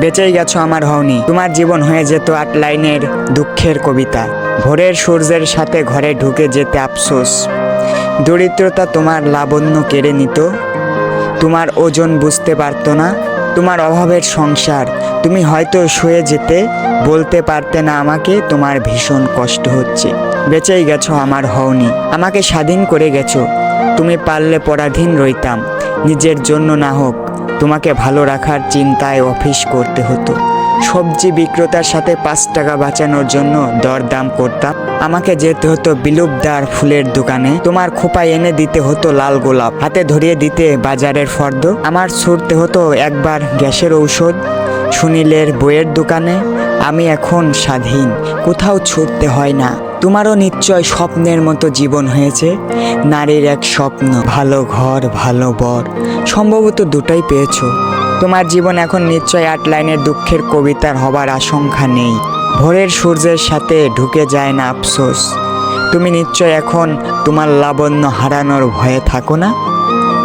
বেঁচেই গেছো আমার হওনি। তোমার জীবন হয়ে যেত আট লাইনের দুঃখের কবিতা। ভোরের সূর্যের সাথে ঘরে ঢুকে যেতে আফসোস। দরিদ্রতা তোমার লাবণ্য কেড়ে নিত। তোমার ওজন বুঝতে পারতো না। তোমার অভাবের সংসার। তুমি হয়তো শুয়ে যেতে বলতে পারতে না আমাকে। তোমার ভীষণ কষ্ট হচ্ছে। বেঁচেই গেছো আমার হওনি। আমাকে স্বাধীন করে গেছো। তুমি পারলে পরাধীন রইতাম। নিজের জন্য না হোক। তোমাকে ভালো রাখার চিন্তায় অফিস করতে হতো। সবজি বিক্রেতার সাথে পাঁচ টাকা বাঁচানোর জন্য দরদাম করতাম। আমাকে যেতে হতো বিলুপদার ফুলের দোকানে। তোমার খোপা এনে দিতে হতো লাল গোলাপ। হাতে ধরিয়ে দিতে বাজারের ফর্দ। আমার ছুটতে হতো একবার গ্যাসের ঔষধ, সুনীলের বইয়ের দোকানে। আমি এখন স্বাধীন। কোথাও ছুটতে হয় না। তোমারও নিশ্চয় স্বপ্নের মতো জীবন হয়েছে। নারীর এক স্বপ্ন, ভালো ঘর, ভালো বর, সম্ভবত দুটাই পেয়েছ। তোমার জীবন এখন নিশ্চয় আট লাইনের দুঃখের কবিতার হবার আশঙ্কা নেই। ভোরের সূর্যের সাথে ঢুকে যায় না আফসোস। তুমি নিশ্চয় এখন তোমার লাবণ্য হারানোর ভয়ে থাকো না?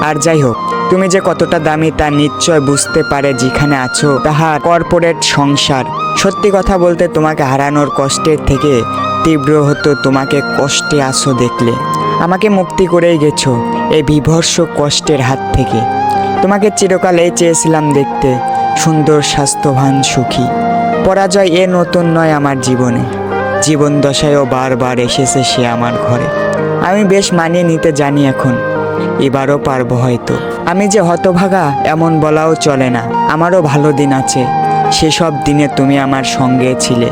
আর যাই হোক, তুমি যে কতটা দামি তা নিশ্চয় বুঝতে পারে যেখানে আছো, তাহা কর্পোরেট সংসার। সত্যি কথা বলতে তোমাকে হারানোর কষ্টের থেকে তীব্র হতো, তোমাকে কষ্টে আসো দেখলে। আমাকে মুক্তি করেই গেছো এই বিভৎস কষ্টের হাত থেকে। তোমাকে চিরকালেই চেয়েছিলাম দেখতে, সুন্দর, স্বাস্থ্যবান, সুখী। পরাজয় এ নতুন নয় আমার জীবনে। জীবন দশায়ও বারবার এসেছে সে আমার ঘরে। আমি বেশ মানিয়ে নিতে জানি এখন, এবারও পারব হয়তো। আমি যে হতভাগা, এমন বলাও চলে না। আমারও ভালো দিন আছে। সেসব দিনে তুমি আমার সঙ্গে ছিলে।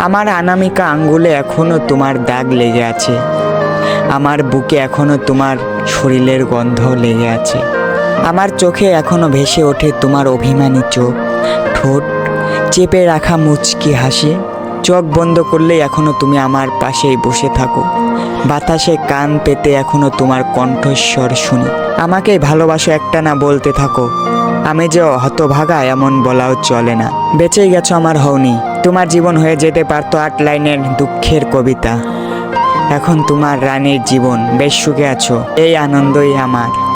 আমার আনামিকা আঙ্গুলে এখনও তোমার দাগ লেগে আছে। আমার বুকে এখনও তোমার শরীরের গন্ধ লেগে আছে। আমার চোখে এখনও ভেসে ওঠে তোমার অভিমানী চোখ। ঠোঁট চেপে রাখা মুচকি হাসি। চোখ বন্ধ করলেই এখনও তুমি আমার পাশেই বসে থাকো। বাতাসে কান পেতে এখনও তোমার কণ্ঠস্বর শুনি। আমাকে ভালোবাসো একটা না বলতে থাকো। আমি যে হতভাগা এমন বলাও চলে না। বেঁচেই গেছো আমার হওনি। তোমার জীবন হয়ে যেতে পারতো আট লাইনের দুঃখের কবিতা। এখন তোমার রানীর জীবন, বেশ সুখে আছো। এই আনন্দই আমার।